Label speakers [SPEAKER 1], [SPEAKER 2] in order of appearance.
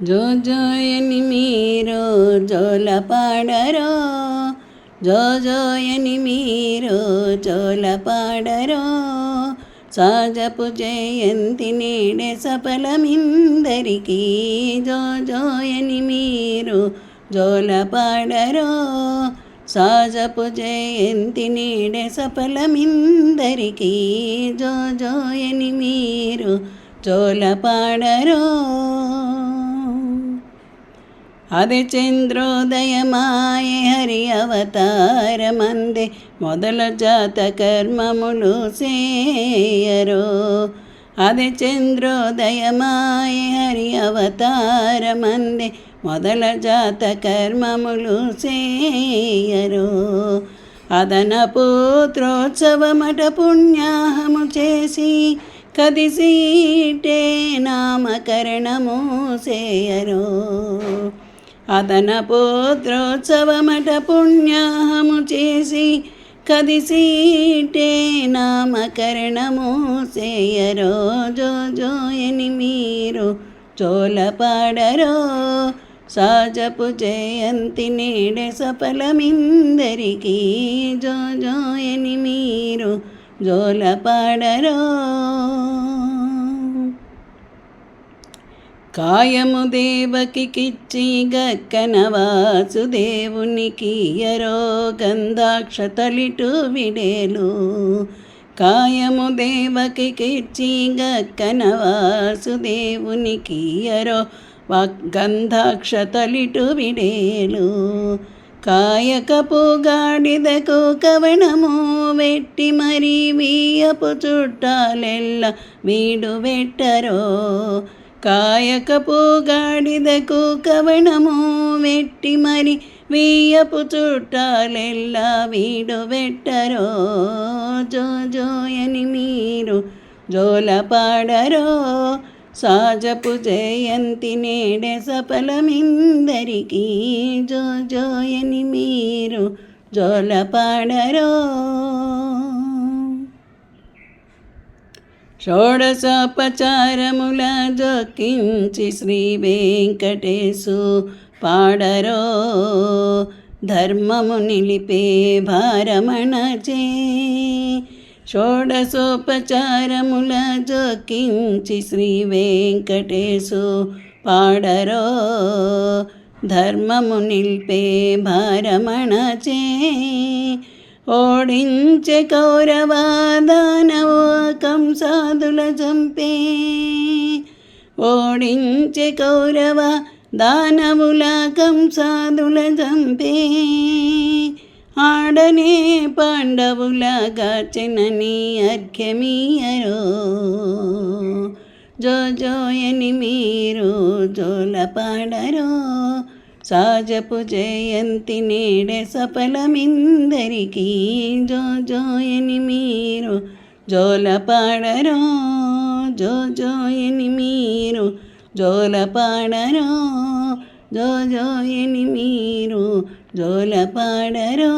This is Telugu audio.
[SPEAKER 1] జో జోయని మీరు జోల పాడరో జో జోయని మీరు జోల పాడరో సాజపు జయంతి నేడే సఫలమిందరికీ జో జోయని మీరు జోల పాడరో సాజపు జయంతి నేడే సఫలమిందరికీ జో జోయని మీరు జోల పాడరో అది చంద్రోదయమాయ హరి అవతారమందే. మొదల జాత కర్మములు సేయరో. అది చంద్రోదయమాయ హరి అవతారమందే. మొదల జాత కర్మములు చేయరు అదన పుత్రోత్సవమట పుణ్యాహము చేసి కదిసీటే నామకరణము చేయరు అదన పోత్రోత్సవమట పుణ్యాహము చేసి కదిసీటే నామకరణము సేయరో జో జోయని మీరు చోలపాడరో సాజపు జయంతి నేడే సఫలమిందరికీ జో జోయని మీరు జోలపాడరో కాయము దేవకిచ్చి గక్కన వాసుదేవునికి ఎరో గంధాక్ష తలిటు విడేలు. కాయము దేవకిచ్చి గక్కన వాసుదేవునికి ఎరో గంధాక్ష తలిటు విడేలు. కాయకపు గాడిదకు కవణము వెట్టి మరి వీయపు చుట్టాలెల్ల వీడు వెట్టరో. కాయకపు గాడిదకు కవణము వెట్టి మరి వీయపు చుట్టాలెల్లా వీడు వెట్టరో జో జోయని మీరు జోలపాడరో సాజపు జయంతి నేడే సఫలమిందరికీ జో జోయని మీరు జోలపాడరో షోడసోపచారముల జోకించి శ్రీ వెంకటేశు పాడరో. ధర్మము నిలిపే భారమణచే షోడసోపచారముల జోకించి శ్రీ వెంకటేశు పాడరో. ధర్మము నిలిపే భారమణచే ఓడించే కౌరవ దానవ కంసాదుల చంపే ఓడించే కౌరవ దానవుల కంసాదుల చంపే ఆడనే పాండవుల చిన్నని అర్ఘ్యమీయరో. జో జోయని మీరు జోల పాడరో. సాజపు జయంతి నేడే సఫలమిందరికీ. జో జోయని మీరు జోల పాడరో జో జోయని మీరు జోల పాడరో జో జోయని మీరు జోల పాడరో.